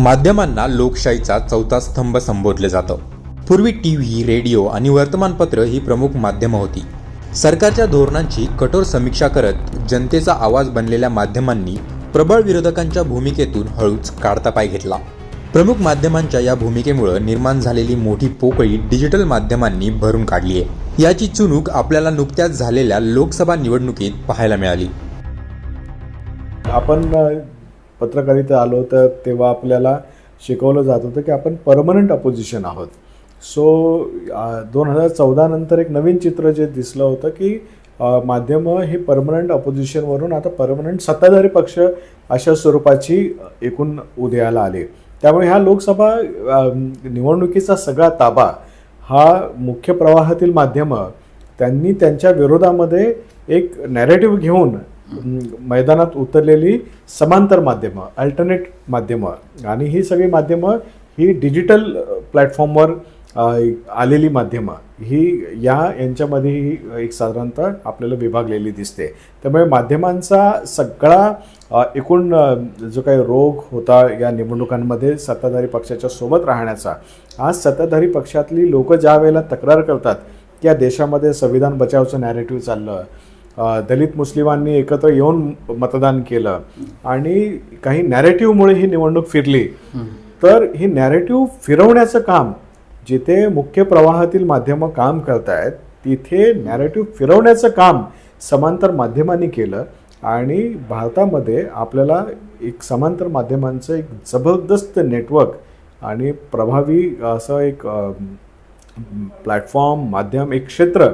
माध्यमांना लोकशाहीचा चौथा स्तंभ संबोधले जातं. पूर्वी टी व्ही रेडिओ आणि वर्तमानपत्र ही प्रमुख माध्यमं होती. सरकारच्या धोरणांची कठोर समीक्षा करत जनतेचा आवाज बनलेल्या माध्यमांनी प्रबळ विरोधकांच्या भूमिकेतून हळूच काढता पाय घेतला. प्रमुख माध्यमांच्या या भूमिकेमुळं निर्माण झालेली मोठी पोकळी डिजिटल माध्यमांनी भरून काढली आहे. याची चुणूक आपल्याला नुकत्याच झालेल्या लोकसभा निवडणुकीत पाहायला मिळाली. आपण पत्रकारिता आलो तर तेव्हा आपल्याला शिकवलं जात होतं की आपण परमनंट अपोजिशन आहोत. सो दोन हजार चौदानंतर एक नवीन चित्र जे दिसलं होतं की माध्यमं हे परमनंट अपोजिशनवरून आता परमनंट सत्ताधारी पक्ष अशा स्वरूपाची एकूण उदयाला आले. त्यामुळे ह्या लोकसभा निवडणुकीचा सगळा ताबा हा मुख्य प्रवाहातील माध्यमं त्यांनी त्यांच्या विरोधामध्ये एक नॅरेटिव्ह घेऊन मैदानात उतरलेली समांतर माध्यमं अल्टरनेट माध्यमं. आणि ही सगळी माध्यमं ही डिजिटल प्लॅटफॉर्मवर आलेली माध्यमं. ही या यांच्यामध्ये ही एक साधारणतः आपल्याला विभागलेली दिसते. त्यामुळे माध्यमांचा सगळा एकूण जो काही रोग होता या निवडणुकांमध्ये सत्ताधारी पक्षाच्या सोबत राहण्याचा. आज सत्ताधारी पक्षातली लोक ज्या वेळेला तक्रार करतात की या देशामध्ये संविधान बचावचं नॅरेटिव्ह चाललं दलित मुस्लिमांनी एकत्र येऊन मतदान केलं आणि काही नॅरेटिव्हमुळे ही निवडणूक फिरली. तर ही नॅरेटिव्ह फिरवण्याचं काम जिथे मुख्य प्रवाहातील माध्यमं काम करतायत तिथे नॅरेटिव्ह फिरवण्याचं काम समांतर माध्यमांनी केलं आणि भारतामध्ये आपल्याला एक समांतर माध्यमांचं एक जबरदस्त नेटवर्क आणि प्रभावी असं एक प्लॅटफॉर्म माध्यम एक क्षेत्र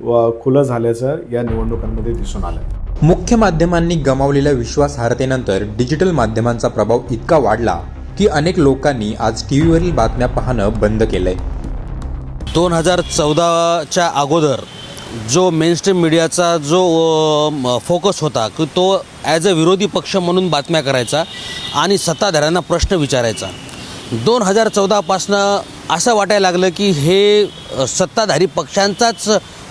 खुलं झाल्याचं या निवडणुकांमध्ये दिसून आलं मुख्य माध्यमांनी गमावलेल्या विश्वासार्हतेनंतर डिजिटल माध्यमांचा प्रभाव इतका वाढला की अनेक लोकांनी आज टी व्हीवरील बातम्या पाहणं बंद केलंय. दोन हजार चौदाच्या अगोदर जो मेनस्ट्रीम मीडियाचा जो फोकस होता की तो ॲज अ विरोधी पक्ष म्हणून बातम्या करायचा आणि सत्ताधाऱ्यांना प्रश्न विचारायचा. दोन हजार चौदापासनं असं वाटायला लागलं की हे सत्ताधारी पक्षांचाच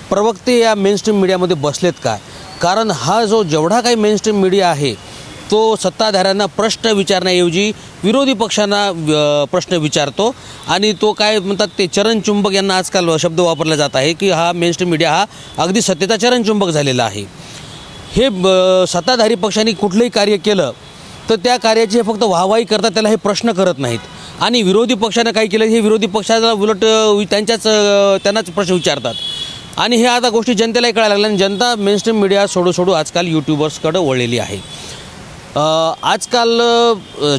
प्रवक्ते या मेनस्ट्रीम मीडियामध्ये बसलेत का? कारण हा जो जेवढा काही मेनस्ट्रीम मीडिया आहे तो सत्ताधाऱ्यांना प्रश्न विचारण्याऐवजी विरोधी पक्षांना प्रश्न विचारतो. आणि तो काय म्हणतात ते चरणचुंबक यांना आजकाल शब्द वापरला जात आहे की हा मेनस्ट्रीम मीडिया हा अगदी सत्तेचा चरणचुंबक झालेला आहे. हे सत्ताधारी पक्षांनी कुठलंही कार्य केलं तर त्या कार्याची हे फक्त वाहवाही करतात त्याला हे प्रश्न करत नाहीत. आणि विरोधी पक्षानं काय केलं हे विरोधी पक्षाला उलट त्यांच्याच त्यांनाच प्रश्न विचारतात. आणि हे आता गोष्टी जनतेलाही कळायला लागल्या आणि जनता मेनस्ट्रीम मीडिया सोडू सोडू आजकाल यूट्यूबर्सकडं वळलेली आहे. आजकाल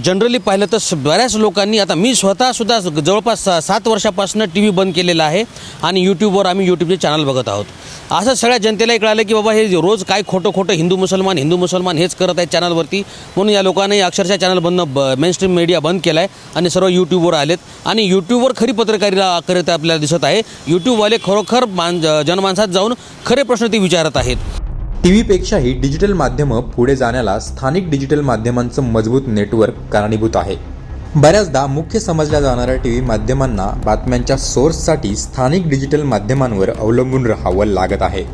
जनरली पाहिलं तर बऱ्याच लोकांनी आता मी स्वतःसुद्धा जवळपास सा सात वर्षापासून टी व्ही बंद केलेला आहे आणि यूट्यूबवर आम्ही यूट्यूबचे चॅनल बघत आहोत. असं सगळ्या जनतेलाही कळालं की बाबा हे रोज काय खोटं खोटं हिंदू मुसलमान हिंदू मुसलमान हेच करत आहेत चॅनलवरती म्हणून या लोकांनी अक्षरशः चॅनल बंद ब मेनस्ट्रीम मीडिया बंद केला आहे आणि सर्व यूट्यूबवर आलेत. आणि यूट्यूबवर खरी पत्रकारिता करत आपल्याला दिसत आहे. यूट्यूबवाले खरोखर मान जनमानसात जाऊन खरे प्रश्न ते विचारत आहेत. टी व्हीपेक्षाही डिजिटल माध्यमं पुढे जाण्याला स्थानिक डिजिटल माध्यमांचं मजबूत नेटवर्क कारणीभूत आहे. बऱ्याचदा मुख्य समजल्या जाणाऱ्या टी व्ही माध्यमांना बातम्यांच्या सोर्ससाठी स्थानिक डिजिटल माध्यमांवर अवलंबून राहावं लागत आहे.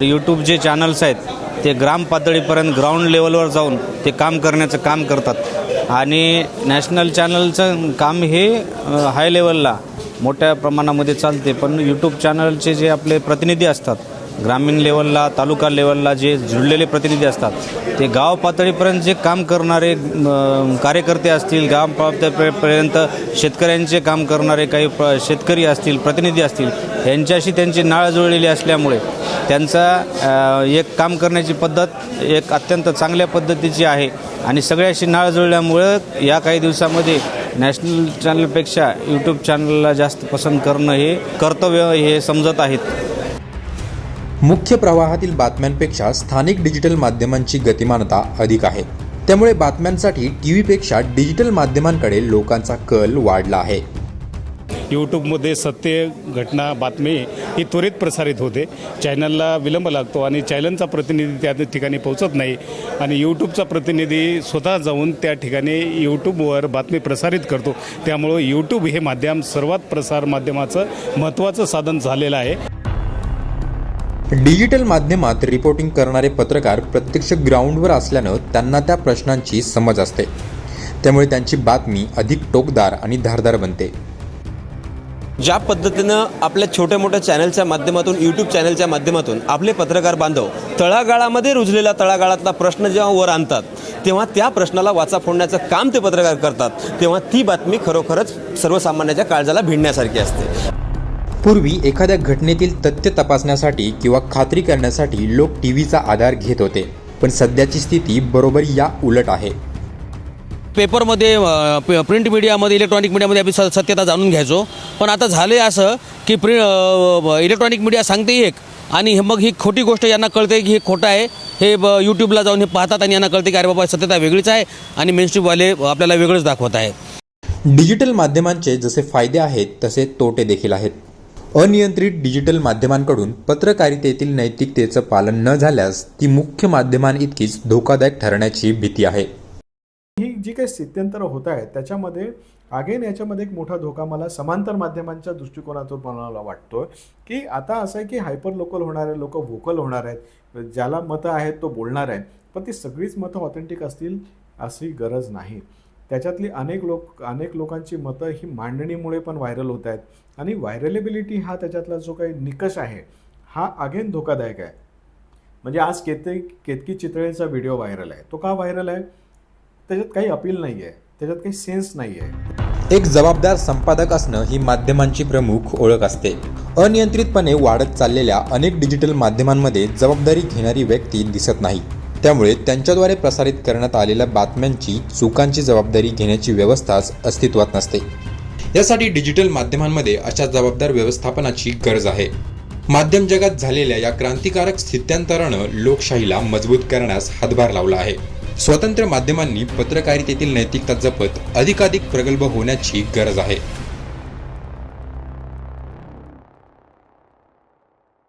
यूट्यूब जे चॅनल्स आहेत ते ग्राम पातळीपर्यंत ग्राउंड लेवलवर जाऊन ते काम करण्याचं काम करतात. आणि नॅशनल चॅनलचं काम हे हाय लेवलला मोठ्या प्रमाणामध्ये चालते पण यूट्यूब चॅनलचे जे आपले प्रतिनिधी असतात ग्रामीण लेवलला तालुका लेवलला जे जुळलेले प्रतिनिधी असतात ते गाव पातळीपर्यंत जे काम करणारे कार्यकर्ते असतील गाव पातळीपर्यंत शेतकऱ्यांचे काम करणारे काही प शेतकरी असतील प्रतिनिधी असतील यांच्याशी त्यांची नाळ जुळलेली असल्यामुळे त्यांचा एक काम करण्याची पद्धत एक अत्यंत चांगल्या पद्धतीची आहे. आणि सगळ्याशी नाळ जुळल्यामुळं या काही दिवसामध्ये नॅशनल चॅनलपेक्षा यूट्यूब चॅनलला जास्त पसंत करणं हे कर्तव्य हे समजत आहेत. मुख्य प्रवाहातील बातम्यांपेक्षा स्थानिक डिजिटल माध्यमांची गतिमानता अधिक आहे. त्यामुळे बातम्यांसाठी टी व्हीपेक्षा डिजिटल माध्यमांकडे लोकांचा कल वाढला आहे. यूट्यूबमध्ये सत्य घटना बातमी ही त्वरित प्रसारित होते. चॅनलला विलंब लागतो आणि चॅनलचा प्रतिनिधी त्या ठिकाणी पोहोचत नाही. आणि यूट्यूबचा प्रतिनिधी स्वतः जाऊन त्या ठिकाणी यूट्यूबवर बातमी प्रसारित करतो. त्यामुळं यूट्यूब हे माध्यम सर्वात प्रसार माध्यमाचं महत्त्वाचं साधन झालेलं आहे. डिजिटल माध्यमात रिपोर्टिंग करणारे पत्रकार प्रत्यक्ष ग्राउंडवर असल्यानं त्यांना त्या प्रश्नांची समज असते. त्यामुळे त्यांची बातमी अधिक टोकदार आणि धारदार बनते. ज्या पद्धतीनं आपल्या छोट्या मोठ्या चॅनलच्या माध्यमातून यूट्यूब चॅनलच्या माध्यमातून आपले पत्रकार बांधव तळागाळामध्ये रुजलेला तळागाळातला प्रश्न जेव्हा वर आणतात तेव्हा त्या प्रश्नाला वाचा फोडण्याचं काम ते पत्रकार करतात तेव्हा ती बातमी खरोखरच सर्वसामान्याच्या काळजाला भिडण्यासारखी असते. पूर्वी एखाद्या घटनेतील तथ्य तपासण्यासाठी किंवा खात्री करण्यासाठी लोक टी व्हीचा आधार घेत होते पण सध्याची स्थिती बरोबर या उलट आहे. पेपरमध्ये प- प्रिंट मीडियामध्ये इलेक्ट्रॉनिक मीडियामध्ये आपण स- सत्यता जाणून घ्यायचो. पण आता झाले असं की प्रि इलेक्ट्रॉनिक मीडिया सांगते एक आणि हे मग ही खोटी गोष्ट यांना कळते की हे खोटं आहे. हे ब- यूट्यूबला जाऊन हे पाहतात आणि यांना कळते की अरे बाबा सत्यता वेगळीच आहे आणि मेनस्ट्रीमवाले आपल्याला वेगळंच दाखवत आहे. डिजिटल माध्यमांचे जसे फायदे आहेत तसे तोटे देखील आहेत. अनियंत्रित डिजिटल माध्यमांकडून पत्रकारितेतील नैतिकतेचं पालन न झाल्यास ती मुख्य माध्यमांइतकीच धोकादायक ठरण्याची भीती आहे. ही जी काही स्थित्यंतर होत आहेत त्याच्यामध्ये अगेन याच्यामध्ये एक मोठा धोका मला समांतर माध्यमांच्या दृष्टिकोनातून मला वाटतो की आता असं आहे की हायपर लोकल होणारे लोक व्होकल होणार आहेत ज्याला मतं आहेत तो बोलणार आहे पण ती सगळीच मतं ऑथेंटिक असतील अशी गरज नाही. त्याच्यातली अनेक लोक अनेक लोकांची मतं ही मांडणीमुळे पण व्हायरल होत आहेत. आणि व्हायरलेबिलिटी हा त्याच्यातला जो काही निकष आहे हा अगेन धोकादायक आहे. म्हणजे आज केते केतकी चितळेचा व्हिडिओ व्हायरल आहे. तो का व्हायरल आहे? त्याच्यात काही अपील नाही आहे. त्याच्यात काही सेन्स नाही आहे. एक जबाबदार संपादक असणं ही माध्यमांची प्रमुख ओळख असते. अनियंत्रितपणे वाढत चाललेल्या अनेक डिजिटल माध्यमांमध्ये जबाबदारी घेणारी व्यक्ती दिसत नाही. त्यामुळे त्यांच्याद्वारे प्रसारित करण्यात आलेल्या बातम्यांची चुकांची जबाबदारी घेण्याची व्यवस्थाच अस्तित्वात नसते. यासाठी डिजिटल माध्यमांमध्ये अशा जबाबदार व्यवस्थापनाची गरज आहे. माध्यम जगात झालेल्या या क्रांतिकारक स्थित्यांतरानं लोकशाहीला मजबूत करण्यास हातभार लावला आहे. स्वतंत्र माध्यमांनी पत्रकारितेतील नैतिकता जपत अधिकाधिक प्रगल्भ होण्याची गरज आहे.